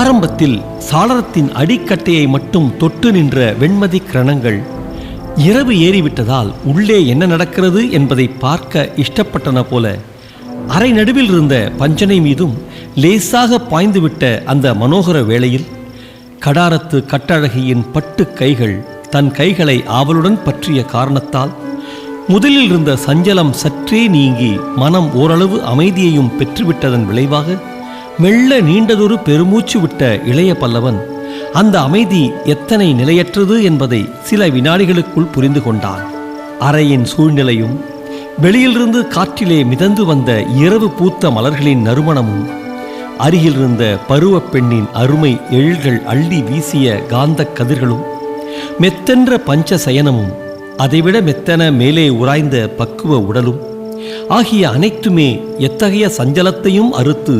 ஆரம்பத்தில் சாளரத்தின் அடிக்கட்டையை மட்டும் தொட்டு நின்ற வெண்மதி கிரணங்கள் இரவு ஏறிவிட்டதால் உள்ளே என்ன நடக்கிறது என்பதை பார்க்க இஷ்டப்பட்டன போல அரை நடுவில் இருந்த பஞ்சனை மீதும் லேசாக பாய்ந்துவிட்ட அந்த மனோகர வேளையில் கடாரத்து கட்டழகியின் பட்டு கைகள் தன் கைகளை ஆவலுடன் பற்றிய காரணத்தால் முதலில் இருந்த சஞ்சலம் சற்றே நீங்கி மனம் ஓரளவு அமைதியையும் பெற்றுவிட்டதன் விளைவாக மெல்ல நீண்டதொரு பெருமூச்சு விட்ட இளைய பல்லவன் அந்த அமைதி எத்தனை நிலையற்றது என்பதை சில வினாடிகளுக்குள் புரிந்து கொண்டான். அறையின் சூழ்நிலையும் வெளியிலிருந்து காற்றிலே மிதந்து வந்த இரவு பூத்த மலர்களின் நறுமணமும் அருகில் இருந்த பருவப் பெண்ணின் அருமை எழில்கள் அள்ளி வீசிய காந்தக் கதிர்களும் மெத்தென்ற பஞ்ச சயனமும் அதைவிட மெத்தன மேலே உராய்ந்த பக்குவ உடலும் ஆகிய அனைத்துமே எத்தகைய சஞ்சலத்தையும் அறுத்து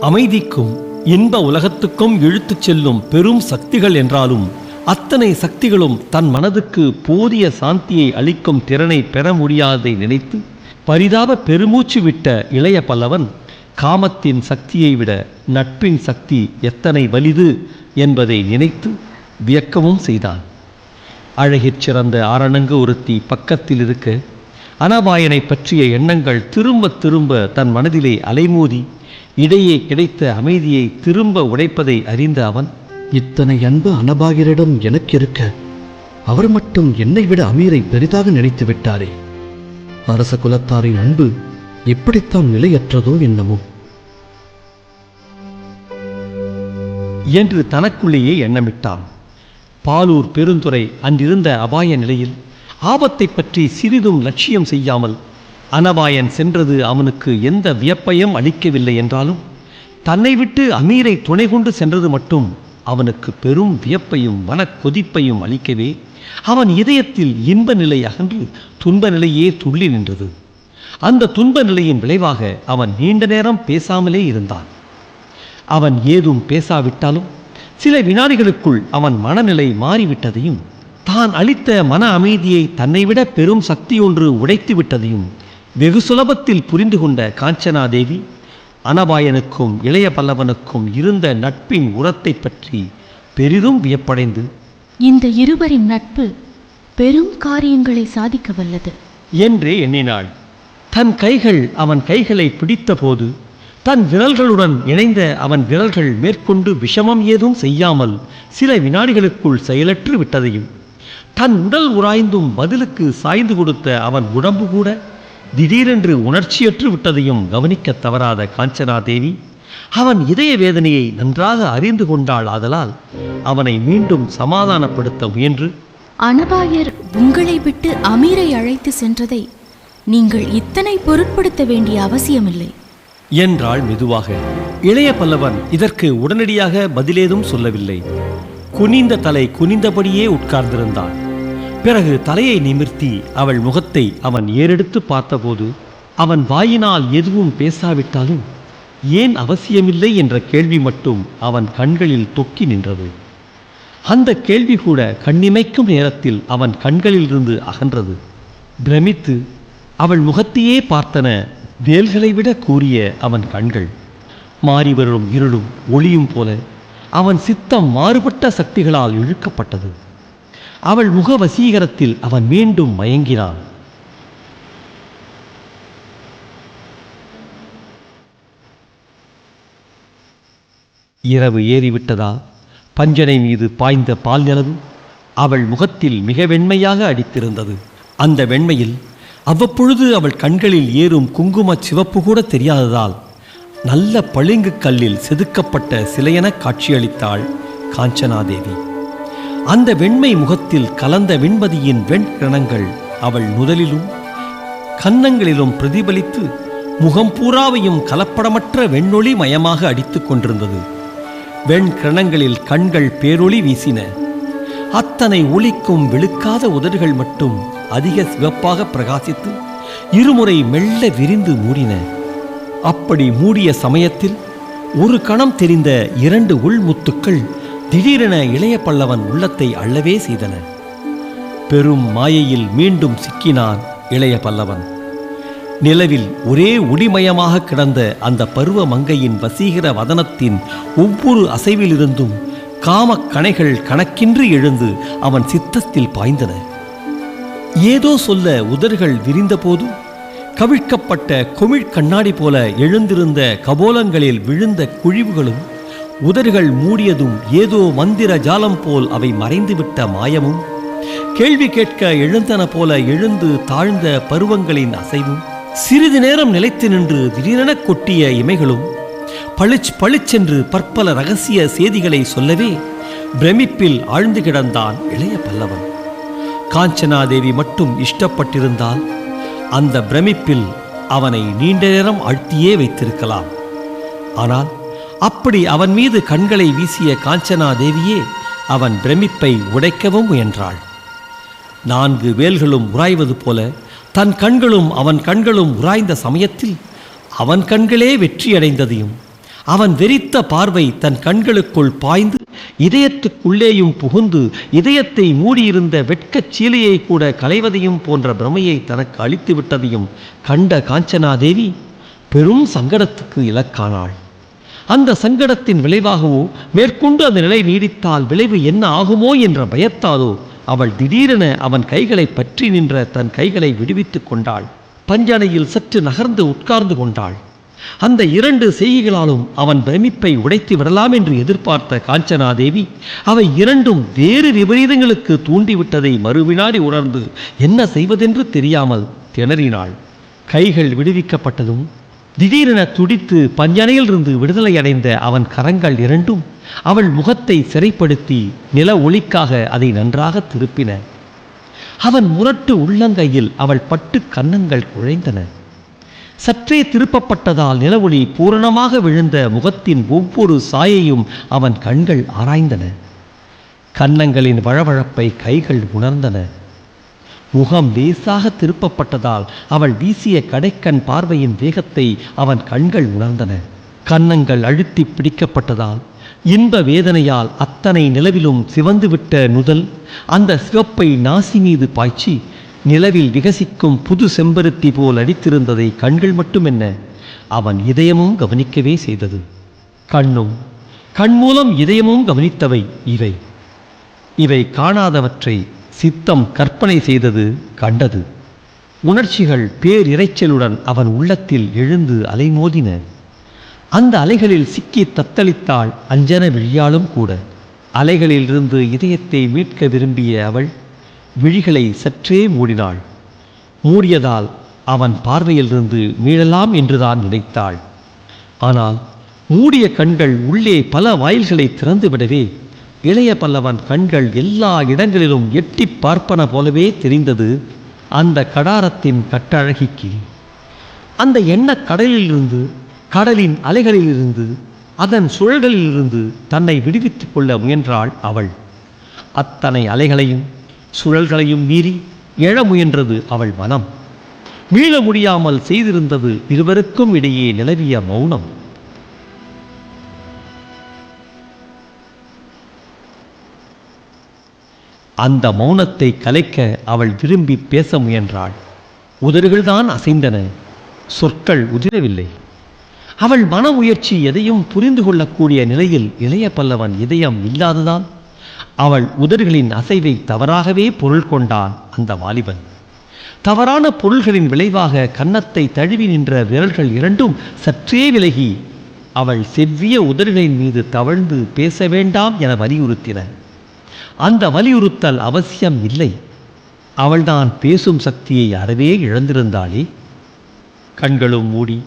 அமைதிக்கும் இன்ப உலகத்துக்கும் இழுத்துச் செல்லும் பெரும் சக்திகள் என்றாலும் அத்தனை சக்திகளும் தன் மனதுக்கு போதிய சாந்தியை அளிக்கும் திறனை பெற முடியாததை நினைத்து பரிதாப பெருமூச்சு விட்ட இளைய பல்லவன் காமத்தின் சக்தியை விட நட்பின் சக்தி எத்தனை வலிது என்பதை நினைத்து வியக்கவும் செய்தான். அழகிற் சிறந்த ஆரணங்கு ஒருத்தி பக்கத்தில் இருக்க அனபாயனை பற்றிய எண்ணங்கள் திரும்ப திரும்ப தன் மனதிலே அலைமோதி இடையே கிடைத்த அமைதியை திரும்ப உடைப்பதை அறிந்த அவன் இத்தனை அன்பு அனபாகிரிடம் எனக்கு இருக்க அவர் மட்டும் என்னை விட அமீரை பெரிதாக நினைத்து விட்டாரே. அரச குலத்தாரின் அன்பு எப்படித்தான் நிலையற்றதோ என்னமோ. என்று தனக்குள்ளேயே எண்ணமிட்டான். பாலூர் பெருந்துறை அன்றிருந்த அபாய நிலையில் ஆபத்தை பற்றி சிறிதும் லட்சியம் செய்யாமல் அனபாயன் சென்றது அவனுக்கு எந்த வியப்பையும் அளிக்கவில்லை என்றாலும் தன்னை விட்டு அமீரை துணை கொண்டு சென்றது மட்டும் அவனுக்கு பெரும் வியப்பையும் மனக் கொதிப்பையும் அளிக்கவே அவன் இதயத்தில் இன்ப நிலை அகன்று துன்ப நிலையே துள்ளி நின்றது. அந்த துன்ப நிலையின் விளைவாக அவன் நீண்ட நேரம் பேசாமலே இருந்தான். அவன் ஏதும் பேசாவிட்டாலும் சில வினாடிகளுக்குள் அவன் மனநிலை மாறிவிட்டதையும் தான் அளித்த மன அமைதியை தன்னை விட பெரும் சக்தி ஒன்று உடைத்து விட்டதையும் வெகு சுலபத்தில் புரிந்து கொண்ட காஞ்சனாதேவி அனபாயனுக்கும் இளைய பல்லவனுக்கும் இருந்த நட்பின் உரத்தை பற்றி பெரிதும் வியப்படைந்து இந்த இருவரின் நட்பு பெரும் காரியங்களை சாதிக்க வல்லது. என்றே எண்ணினாள். தன் கைகள் அவன் கைகளை பிடித்தபோது தன் விரல்களுடன் இணைந்த அவன் விரல்கள் மேற்கொண்டு விஷமம் ஏதும் செய்யாமல் சில வினாடிகளுக்குள் செயலற்று விட்டதையும் தன் உடல் உராய்ந்தும் பதிலுக்கு சாய்ந்து கொடுத்த அவன் உடம்பு கூட திடீரென்று உணர்ச்சியற்று விட்டதையும் கவனிக்கத் தவறாத காஞ்சனாதேவி அவன் இதய வேதனையை நன்றாக அறிந்து கொண்டாள் ஆதலால் அவனை மீண்டும் சமாதானப்படுத்த முயன்று. அனபாயர் உங்களை விட்டு அமீரை அழைத்து சென்றதை நீங்கள் இத்தனை பொருட்படுத்த வேண்டிய அவசியமில்லை. என்றாள் மெதுவாக. இளைய பல்லவன் இதற்கு உடனடியாக பதிலேதும் சொல்லவில்லை. குனிந்த தலை குனிந்தபடியே உட்கார்ந்திருந்தான். பிறகு தலையை நிமிர்த்தி அவள் முகத்தை அவன் ஏறெடுத்து பார்த்தபோது அவன் வாயினால் எதுவும் பேசாவிட்டாலும் ஏன் அவசியமில்லை? என்ற கேள்வி மட்டும் அவன் கண்களில் தொக்கி நின்றது. அந்த கேள்வி கூட கண்ணிமைக்கும் நேரத்தில் அவன் கண்களிலிருந்து அகன்றது. பிரமித்து அவள் முகத்தையே பார்த்தன வேல்களை விட கூறிய அவன் கண்கள். மாறி வரும் இருளும் ஒளியும் போல அவன் சித்தம் மாறுபட்ட சக்திகளால் இழுக்கப்பட்டது. அவள் முக வசீகரத்தில் அவன் மீண்டும் மயங்கினான். இரவு ஏறிவிட்டதா? பஞ்சனை மீது பாய்ந்த பால் நிலவு அவள் முகத்தில் மிக வெண்மையாக அடித்திருந்தது. அந்த வெண்மையில் அவ்வப்பொழுது அவள் கண்களில் ஏறும் குங்கும சிவப்பு கூட தெரியாததால் நல்ல பளிங்கு கல்லில் செதுக்கப்பட்ட சிலையென காட்சியளித்தாள் காஞ்சனாதேவி. அந்த வெண்மை முகத்தில் கலந்த வெண்மதியின் வெண்கிரணங்கள் அவள் முதலிலும் கன்னங்களிலும் பிரதிபலித்து முகம் பூராவையும் கலப்படமற்ற வெண்ணொளி மயமாக அடித்துக் கொண்டிருந்தது. வெண்கிரணங்களில் கண்கள் பேரொளி வீசின. அத்தனை ஒளிக்கும் வெளுக்காத உதடுகள் மட்டும் அதிக சிவப்பாக பிரகாசித்து இருமுறை மெல்ல விரிந்து மூடின. அப்படி மூடிய சமயத்தில் ஒரு கணம் தெரிந்த இரண்டு உள்முத்துக்கள் திடீரென இளைய பல்லவன் உள்ளத்தை அள்ளவே செய்தன. பெரும் மாயையில் மீண்டும் சிக்கினான் இளைய பல்லவன். நிலவில் ஒரே ஒளிமயமாக கிடந்த அந்த பருவ மங்கையின் வசீகர வதனத்தின் ஒவ்வொரு அசைவிலிருந்தும் காமக் கணைகள் கணக்கின்றி எழுந்து அவன் சித்தத்தில் பாய்ந்தன. ஏதோ சொல்ல உதடுகள் விரிந்தபோதும் கவிழ்க்கப்பட்ட குமிழ் கண்ணாடி போல எழுந்திருந்த கபோலங்களில் விழுந்த குழிவுகளும் உதடுகள் மூடியதும் ஏதோ மந்திர ஜாலம் போல் அவை மறைந்துவிட்ட மாயமும் கேள்வி கேட்க எழுந்தன போல எழுந்து தாழ்ந்த பருவங்களின் அசைவும் சிறிது நேரம் நிலைத்து நின்று திடீரென கொட்டிய இமைகளும் பளிச் பளிச்சென்று பற்பல ரகசிய செய்திகளை சொல்லவே பிரமிப்பில் ஆழ்ந்து கிடந்தான் இளைய பல்லவன். காஞ்சனாதேவி மட்டும் இஷ்டப்பட்டிருந்தால் அந்த பிரமிப்பில் அவனை நீண்ட நேரம் அழ்த்தியே வைத்திருக்கலாம். ஆனால் அப்படி அவன் மீது கண்களை வீசிய காஞ்சனா தேவியே அவன் பிரமிப்பை உடைக்கவும் முயன்றாள். நான்கு வேல்களும் உராய்வது போல தன் கண்களும் அவன் கண்களும் உராய்ந்த சமயத்தில் அவன் கண்களே வெற்றியடைந்ததையும் அவன் வெறித்த பார்வை தன் கண்களுக்குள் பாய்ந்து இதயத்துக்குள்ளேயும் புகுந்து இதயத்தை மூடியிருந்த வெட்கச் சீலையை கூட களைவதையும் போன்ற பிரமையை தனக்கு அளித்து விட்டதையும் கண்ட காஞ்சனாதேவி பெரும் சங்கடத்துக்கு இலக்கானாள். அந்த சங்கடத்தின் விளைவாகவோ மேற்கொண்டு அந்த நிலை நீடித்தால் விளைவு என்ன ஆகுமோ என்ற பயத்தாலோ அவள் திடீரென அவன் கைகளை பற்றி நின்ற தன் கைகளை விடுவித்துக் கொண்டாள். பஞ்சனையில் சற்று நகர்ந்து உட்கார்ந்து கொண்டாள். அந்த இரண்டு செய்கிகளாலும் அவன் பிரமிப்பை உடைத்து விடலாம் என்று எதிர்பார்த்த காஞ்சனாதேவி அவை இரண்டும் வேறு விபரீதங்களுக்கு தூண்டிவிட்டதை மறுவினாடி உணர்ந்து என்ன செய்வதென்று தெரியாமல் திணறினாள். கைகள் விடுவிக்கப்பட்டதும் திடீரென துடித்து பஞ்சனையிலிருந்து விடுதலை அடைந்த அவன் கரங்கள் இரண்டும் அவள் முகத்தை சிறைப்படுத்தி நில ஒளிக்காக அதை நன்றாக திருப்பின. அவன் முரட்டு உள்ளங்கையில் அவள் பட்டு கன்னங்கள் குழைந்தன. சற்றே திருப்பப்பட்டதால் நிலவொளி பூரணமாக விழுந்த முகத்தின் ஒவ்வொரு சாயையும் அவன் கண்கள் ஆராய்ந்தன. கன்னங்களின் வழவழப்பை கைகள் உணர்ந்தன. முகம் லேசாக திருப்பப்பட்டதால் அவள் வீசிய கடைக்கண் பார்வையின் வேகத்தை அவன் கண்கள் உணர்ந்தன. கன்னங்கள் அழுத்தி பிடிக்கப்பட்டதால் இன்ப வேதனையால் அத்தனை நிலவிலும் சிவந்துவிட்ட நுதல் அந்த சிவப்பை நாசி மீது பாய்ச்சி நிலவில் விகசிக்கும் புது செம்பருத்தி போல் அடித்திருந்ததை கண்கள் மட்டுமென்ன அவன் இதயமும் கவனிக்கவே செய்தது. கண்ணும் கண் மூலம் இதயமும் கவனித்தவை இவை. இவை காணாதவற்றை சித்தம் கற்பனை செய்தது கண்டது. உணர்ச்சிகள் பேரிரைச்சலுடன் அவன் உள்ளத்தில் எழுந்து அலைமோதின. அந்த அலைகளில் சிக்கி தத்தளித்தாள் அஞ்சன விழியாலும் கூட. அலைகளிலிருந்து இதயத்தை மீட்க விரும்பிய அவள் விழிகளை சற்றே மூடினாள். மூடியதால் அவன் பார்வையிலிருந்து மீளலாம் என்றுதான் நினைத்தாள். ஆனால் மூடிய கண்கள் உள்ளே பல வாயில்களை திறந்துவிடவே இளைய பல்லவன் கண்கள் எல்லா இடங்களிலும் எட்டி பார்ப்பன போலவே தெரிந்தது அந்த கடாரத்தின் கட்டழகிக்கு. அந்த எண்ண கடலிலிருந்து கடலின் அலைகளிலிருந்து அதன் சுழல்களிலிருந்து தன்னை விடுவித்துக் கொள்ள முயன்றாள் அவள். அத்தனை அலைகளையும் சுழல்களையும் மீறி எழ முயன்றது அவள் மனம். மீள முடியாமல் செய்திருந்தது இருவருக்கும் இடையே நிலவிய மௌனம். அந்த மௌனத்தை கலைக்க அவள் விரும்பி பேச முயன்றாள். உதறுகள்தான் அசைந்தன. சொற்கள் உதிரவில்லை. அவள் மன முயற்சி எதையும் புரிந்து கொள்ளக்கூடிய நிலையில் இளைய பல்லவன் இதயம் இல்லாததால் அவள் உதடுகளின் அசைவை தவறாகவே பொருள் கொண்டான் அந்த வாலிபன். தவறான பொருள்களின் விளைவாக கன்னத்தை தழுவி நின்ற விரல்கள் இரண்டும் சற்றே விலகி அவள் செவ்விய உதடுகளின் மீது தவழ்ந்து பேச வேண்டாம் என வலியுறுத்தின. அந்த வலியுறுத்தல் அவசியம் இல்லை. அவள்தான் பேசும் சக்தியை அறவே இழந்திருந்தாளே. கண்களும் மூடி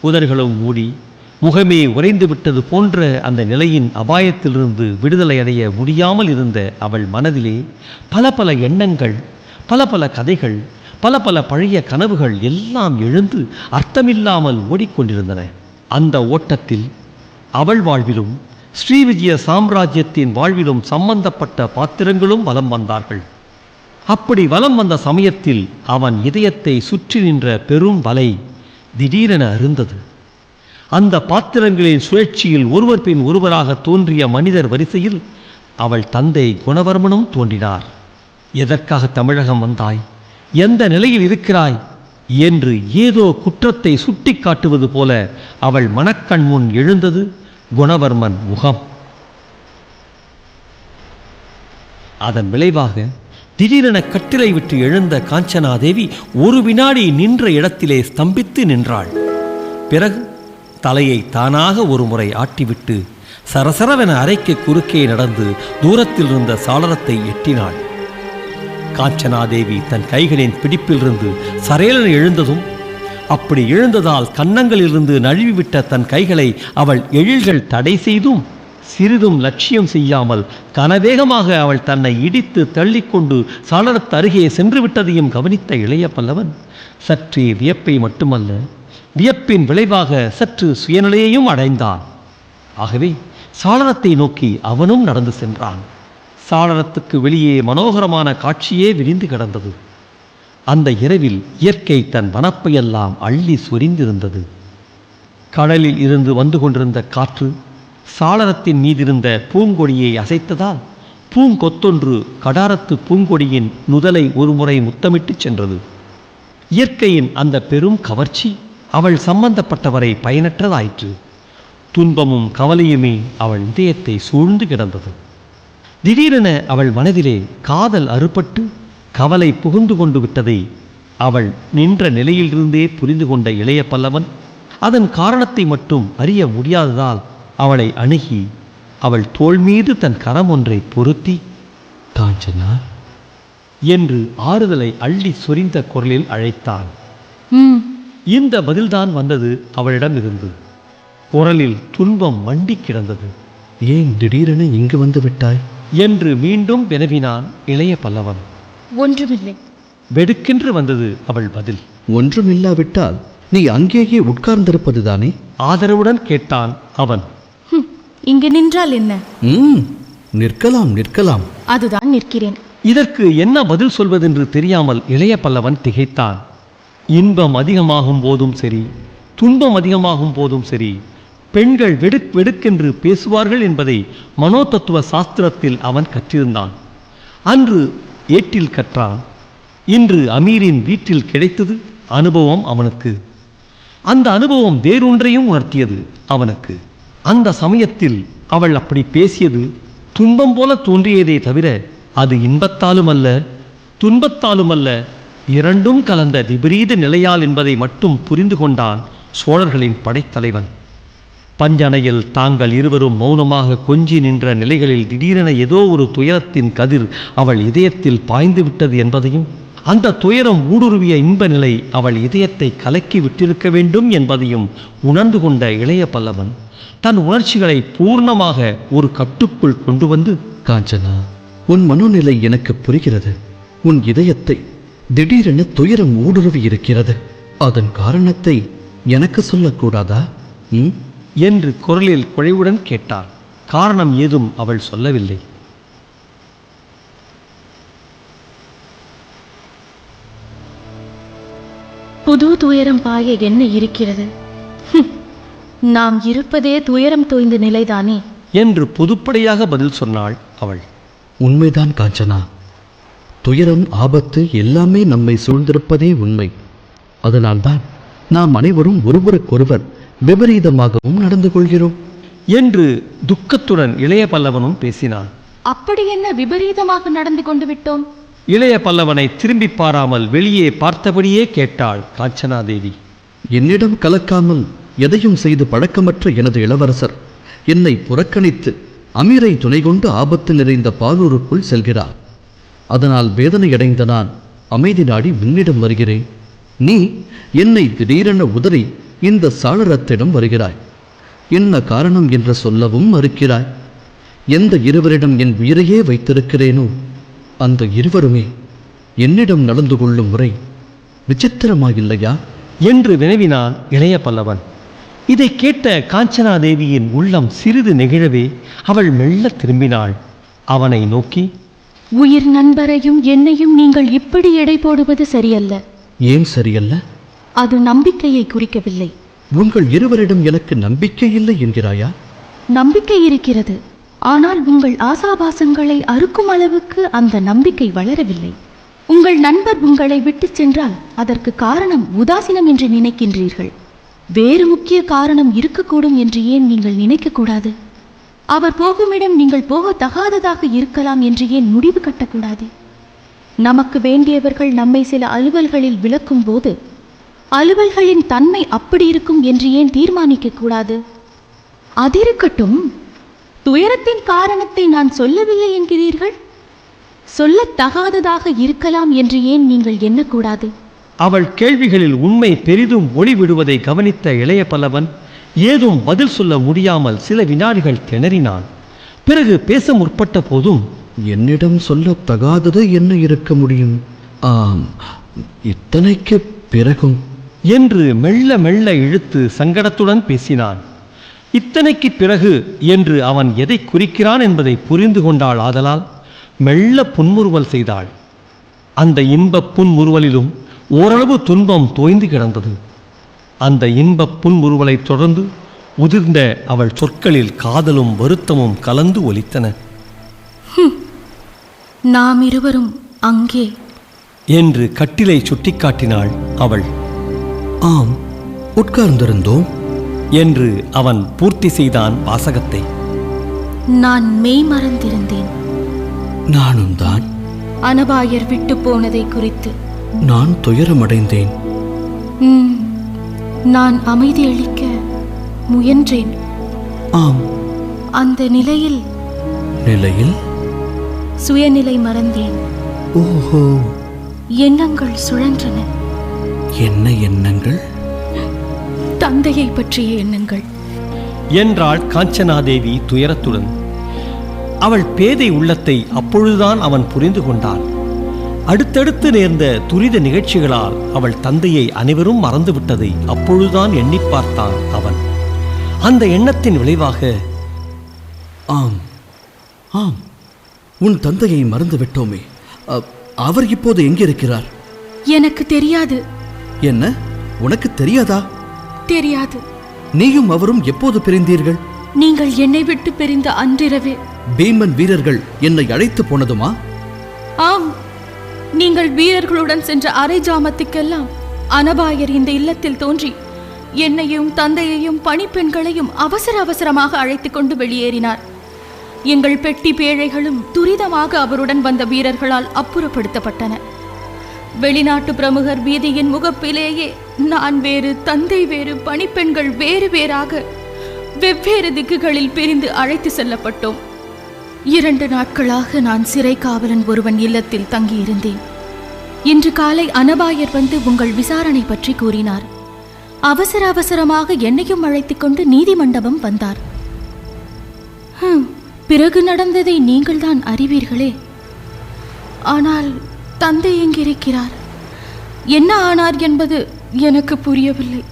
உதர்களும் மூடி முகமே உறைந்து விட்டது போன்ற அந்த நிலையின் அபாயத்திலிருந்து விடுதலை அடைய முடியாமல் இருந்த அவள் மனதிலே பல பல எண்ணங்கள் பல பல கதைகள் பல பல பழைய கனவுகள் எல்லாம் எழுந்து அர்த்தமில்லாமல் ஓடிக்கொண்டிருந்தன. அந்த ஓட்டத்தில் அவள் வாழ்விலும் ஸ்ரீவிஜய சாம்ராஜ்யத்தின் வாழ்விலும் சம்பந்தப்பட்ட பாத்திரங்களும் வலம் வந்தார்கள். அப்படி வலம் வந்த சமயத்தில் அவன் இதயத்தை சுற்றி நின்ற பெரும் வலை திடீரென அருந்தது. அந்த பாத்திரங்களின் சுழற்சியில் ஒருவர் பின் ஒருவராக தோன்றிய மனிதர் வரிசையில் அவள் தந்தை குணவர்மனும் தோன்றினார். எதற்காக தமிழகம் வந்தாய்? எந்த நிலையில் இருக்கிறாய்? என்று ஏதோ குற்றத்தை சுட்டி காட்டுவது போல அவள் மனக்கண் முன் எழுந்தது. குணவர்மன் முகம். அதன் விளைவாக திடீரென கட்டிலை விட்டு எழுந்த காஞ்சனாதேவி ஒரு வினாடி நின்ற இடத்திலே ஸ்தம்பித்து நின்றாள். பிறகு தலையை தானாக ஒரு முறை ஆட்டிவிட்டு சரசரவென அறைக்கு குறுக்கே நடந்து தூரத்தில் இருந்த சாளரத்தை எட்டினாள். காஞ்சனாதேவி தன் கைகளின் பிடிப்பிலிருந்து சரேலன் எழுந்ததும் அப்படி எழுந்ததால் கன்னங்களிலிருந்து நழுவிவிட்ட தன் கைகளை அவள் எழில்கள் தடை செய்தும் சிறிதும் லட்சியம் செய்யாமல் கனவேகமாக அவள் தன்னை இடித்து தள்ளிக்கொண்டு சாளரத்து அருகே சென்று விட்டதையும் கவனித்த இளைய பல்லவன் சற்றே வியப்பை மட்டுமல்ல வியப்பின் விளைவாக சற்று சுயநிலையையும் அடைந்தான். ஆகவே சாளரத்தை நோக்கி அவனும் நடந்து சென்றான். சாளரத்துக்கு வெளியே மனோகரமான காட்சியே விரிந்து கிடந்தது. அந்த இரவில் இயற்கை தன் வனப்பையெல்லாம் அள்ளி சொரிந்திருந்தது. கடலில் இருந்து வந்து கொண்டிருந்த காற்று சாளரத்தின் மீதிருந்த பூங்கொடியை அசைத்ததால் பூங்கொத்தொன்று கடாரத்து பூங்கொடியின் நுதலை ஒருமுறை முத்தமிட்டுச் சென்றது. இயற்கையின் அந்த பெரும் கவர்ச்சி அவள் சம்பந்தப்பட்டவரை பயனற்றதாயிற்று. துன்பமும் கவலையுமே அவள் இதயத்தை சூழ்ந்து கிடந்தது. திடீரென அவள் மனதிலே காதல் அறுபட்டு கவலை புகுந்து கொண்டு விட்டதை அவள் நின்ற நிலையிலிருந்தே புரிந்து கொண்ட இளைய பல்லவன் அதன் காரணத்தை மட்டும் அறிய முடியாததால் அவளை அணுகி அவள் தோள் மீது தன் கரம் ஒன்றை பொருத்தி காஞ்சனா என்று ஆறுதலை அள்ளி சொரிந்த குரலில் அழைத்தான். ம். இந்த பதில்தான் வந்தது அவளிடமிருந்து குரலில் துன்பம் மண்டி கிடந்தது. ஏன் திடீரென இங்கு வந்து விட்டாய்? என்று மீண்டும் வினவினான் இளைய பல்லவன். ஒன்றுமில்லை. வெடுக்கென்று வந்தது அவள் பதில். ஒன்றுமில்லாவிட்டால் நீ அங்கேயே உட்கார்ந்திருப்பதுதானே? ஆதரவுடன் கேட்டான் அவன். இங்கு நின்றால் என்ன? ம் நிற்கலாம் நிற்கலாம். அதுதான் நிற்கிறேன். இதற்கு என்ன பதில் சொல்வதென்று தெரியாமல் இளைய பல்லவன் திகைத்தான். இன்பம் அதிகமாகும் போதும் சரி துன்பம் அதிகமாகும் போதும் சரி பெண்கள் வெடுக் வெடுக்கென்று பேசுவார்கள் என்பதை மனோதத்துவ சாஸ்திரத்தில் அவன் கற்றிருந்தான். அன்று ஏட்டில் கற்றான் இன்று அமீரின் வீட்டில் கிடைத்தது அனுபவம் அவனுக்கு. அந்த அனுபவம் வேறொன்றையும் உணர்த்தியது அவனுக்கு. அந்த சமயத்தில் அவள் அப்படி பேசியது துன்பம் போல தோன்றியதே தவிர அது இன்பத்தாலும் அல்ல துன்பத்தாலும் அல்ல இரண்டும் கலந்த விபரீத நிலையால் என்பதை மட்டும் புரிந்து கொண்டான் சோழர்களின் படைத்தலைவன். பஞ்சனையில் தாங்கள் இருவரும் மௌனமாக கொஞ்சி நின்ற நிலைகளில் திடீரென ஏதோ ஒரு துயரத்தின் கதிர் அவள் இதயத்தில் பாய்ந்து விட்டது என்பதையும் அந்த துயரம் ஊடுருவிய இன்ப நிலை அவள் இதயத்தை கலக்கி விட்டிருக்க வேண்டும் என்பதையும் உணர்ந்து கொண்ட இளைய பல்லவன் தன் உணர்ச்சிகளை பூர்ணமாக ஒரு கட்டுக்குள் கொண்டு வந்து காஞ்சனா உன் மனோநிலை எனக்கு புரிகிறது. உன் இதயத்தை திடீரென துயரம் ஊடுருவி இருக்கிறது. அதன் காரணத்தை எனக்கு சொல்லக்கூடாதா? ம்? என்று குரலில் குழைவுடன் கேட்டாள். காரணம் ஏதும் அவள் சொல்லவில்லை. புது துயரம் பாய என்ன இருக்கிறது? நாம் இருப்பதே துயரம் தோய்ந்த நிலைதானே? என்று பொதுப்படையாக பதில் சொன்னாள் அவள். உண்மைதான் காஞ்சனா. துயரம் ஆபத்து எல்லாமே நம்மை சூழ்ந்திருப்பதே உண்மை. அதனால்தான் நாம் அனைவரும் ஒருவருக்கொருவர் விபரீதமாகவும் நடந்து கொள்கிறோம். என்று துக்கத்துடன் இளைய பல்லவனும் பேசினான். அப்படி என்ன விபரீதமாக நடந்து கொண்டு விட்டோம்? இளைய பல்லவனை திரும்பி பாராமல் வெளியே பார்த்தபடியே கேட்டாள் காஞ்சனாதேவி. என்னிடம் கலக்காமல் எதையும் செய்து பழக்கமற்ற எனது இளவரசர் என்னை புறக்கணித்து அமீரை துணை கொண்டு ஆபத்து நிறைந்த பாலூருக்குள் செல்கிறார். அதனால் வேதனையடைந்த நான் அமைதி நாடி உன்னிடம் வருகிறேன். நீ என்னை திடீரென உதறி இந்த சாளரத்திடம் வருகிறாய். என்ன காரணம் என்று சொல்லவும் மறுக்கிறாய். எந்த இருவரிடம் என் உயிரையே வைத்திருக்கிறேனோ அந்த இருவருமே என்னிடம் நடந்து கொள்ளும் முறை விசித்திரமாயில்லையா? என்று வினவினான் இளைய பல்லவன். இதை கேட்ட காஞ்சனாதேவியின் உள்ளம் சிறிது நெகிழவே அவள் மெல்ல திரும்பினாள். அவனை நோக்கி உயிர் நண்பரையும் என்னையும் நீங்கள் இப்படி எடை போடுவது சரியல்ல. ஏன் சரியல்ல? அது நம்பிக்கையை குறிக்கவில்லை. உங்கள் இருவரிடம் எனக்கு நம்பிக்கை இல்லை என்கிறாயா? நம்பிக்கை இருக்கிறது. ஆனால் உங்கள் ஆசாபாசங்களை அறுக்கும் அளவுக்கு அந்த நம்பிக்கை வளரவில்லை. உங்கள் நண்பர் உங்களை விட்டுச் சென்றால் அதற்கு காரணம் உதாசீனம் என்று நினைக்கின்றீர்கள். வேறு முக்கிய காரணம் இருக்கக்கூடும் என்று ஏன் நீங்கள் நினைக்கக்கூடாது அவர் போகுமிடம் நீங்கள் போக தகாததாக இருக்கலாம் என்று ஏன் முடிவு கட்டக்கூடாது? நமக்கு வேண்டியவர்கள் நம்மை சில அலுவல்களில் விளக்கும் போது அலுவல்களின் தன்மை அப்படி இருக்கும் என்று ஏன் தீர்மானிக்க கூடாது? அதிருக்கட்டும். துயரத்தின் காரணத்தை நான் சொல்லவில்லை என்கிறீர்கள்? சொல்லத் தகாததாக இருக்கலாம் என்று ஏன் நீங்கள் எண்ணக்கூடாது? அவள் கேள்விகளில் உண்மை பெரிதும் ஒளி விடுவதை கவனித்த இளைய பல்லவன் ஏதும் பதில் சொல்ல முடியாமல் சில வினாடிகள் திணறினான். பிறகு பேச முற்பட்ட போதும் என்னிடம் சொல்லத் தகாதது என்ன இருக்க முடியும்? ஆம் இத்தனைக்கு பிறகும். என்று மெல்ல மெல்ல இழுத்து சங்கடத்துடன் பேசினான். இத்தனைக்கு பிறகு என்று அவன் எதை குறிக்கிறான் என்பதை புரிந்து கொண்டாள் ஆதலால் மெல்ல புன்முறுவல் செய்தாள். அந்த இன்பப் புன்முறுவலிலும் ஓரளவு துன்பம் தோய்ந்து கிடந்தது. அந்த இன்பப் புன்முறுவலைத் தொடர்ந்து உதிர்ந்த அவள் சொற்களில் காதலும் வருத்தமும் கலந்து ஒலித்தன. நாம் இருவரும் அங்கே என்று கட்டிலை சுட்டிக்காட்டினாள் அவள். ஆம் உட்கார்ந்திருந்தோம். என்று அவன் பூர்த்தி செய்தான் வாசகத்தை. நான் மெய் மறந்திருந்தேன். நானும் தான். அனபாயர் விட்டு போனதை குறித்து. நான் துயரமடைந்தேன். நான் அமைதியளிக்க முயன்றேன். ஆம். அந்த நிலையில் நிலையில்? சுயநிலை மறந்தேன். ஓஹோ. எண்ணங்கள் சுழன்றன. என்ன எண்ணங்கள்? தந்தையை பற்றிய எண்ணங்கள். என்றாள் காஞ்சனாதேவி துயரத்துடன். அவள் பேதை உள்ளத்தை அப்பொழுதுதான் அவன் புரிந்து கொண்டான். அடுத்தடுத்து நேர்ந்த துரித நிகழ்ச்சிகளால் அவள் தந்தையை அனைவரும் மறந்துவிட்டதை அப்பொழுதுதான் எண்ணிப் பார்த்தான் அவன். அந்த எண்ணத்தின் விளைவாக ஆம் ஆம் உன் தந்தையை மறந்து விட்டோமே அ- அவர் இப்போது எங்கே இருக்கிறார்? எனக்கு தெரியாது. என்ன? உனக்கு தெரியாதா? தெரியாது. நீயும் அவரும் எப்போது பிரிந்தீர்கள்? நீங்கள் என்னை விட்டு பிரிந்த அன்றிரவே. பீமன் வீரர்கள் என்னை அழைத்து போனதுமா? ஆம். நீங்கள் வீரர்களுடன் சென்ற அரை ஜாமத்துக்கெல்லாம் அனபாயர் இந்த இல்லத்தில் தோன்றி என்னையும் தந்தையையும் பணிப்பெண்களையும் அவசர அவசரமாக அழைத்துக் கொண்டு வெளியேறினார். எங்கள் பெட்டி பேழைகளும் துரிதமாக அவருடன் வந்த வீரர்களால் அப்புறப்படுத்தப்பட்டன. வெளிநாட்டு பிரமுகர் வீதியின் முகப்பிலேயே நான் வேறு தந்தை வேறு பணிப்பெண்கள் வேறு வேறாக வெவ்வேறு திக்குகளில் பிரிந்து அழைத்து செல்லப்பட்டோம். இரண்டு நாட்களாக நான் சிறை காவலன் ஒருவன் இல்லத்தில் தங்கியிருந்தேன். இன்று காலை அனபாயர் வந்து உங்கள் விசாரணை பற்றி கூறினார். அவசர அவசரமாக என்னையும் அழைத்துக் கொண்டு நீதிமண்டபம் வந்தார். ஹம், பிறகு நடந்ததை நீங்கள்தான் அறிவீர்களே. ஆனால் தந்தை எங்கிருக்கிறார்? என்ன ஆனார் என்பது எனக்கு புரியவில்லை.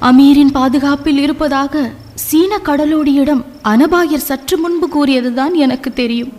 அமீரின் பாதுகாப்பில் இருப்பதாக சீன கடலோடியிடம் அனபாயர் சற்று முன்பு கூறியதுதான் எனக்கு தெரியும்.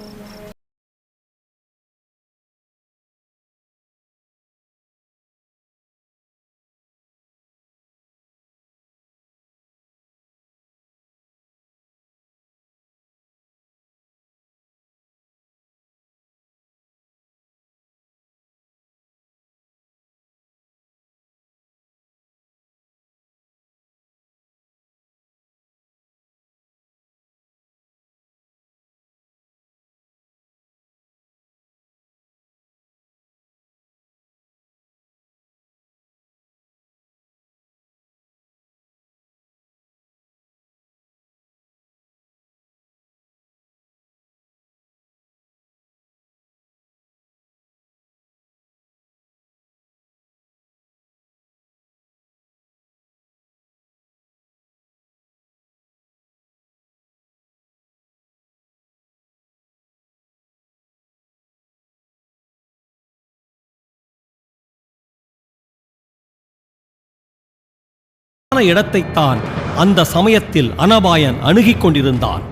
இடத்தைத்தான் அந்த சமயத்தில் அனபாயன் அணுகிக் கொண்டிருந்தான்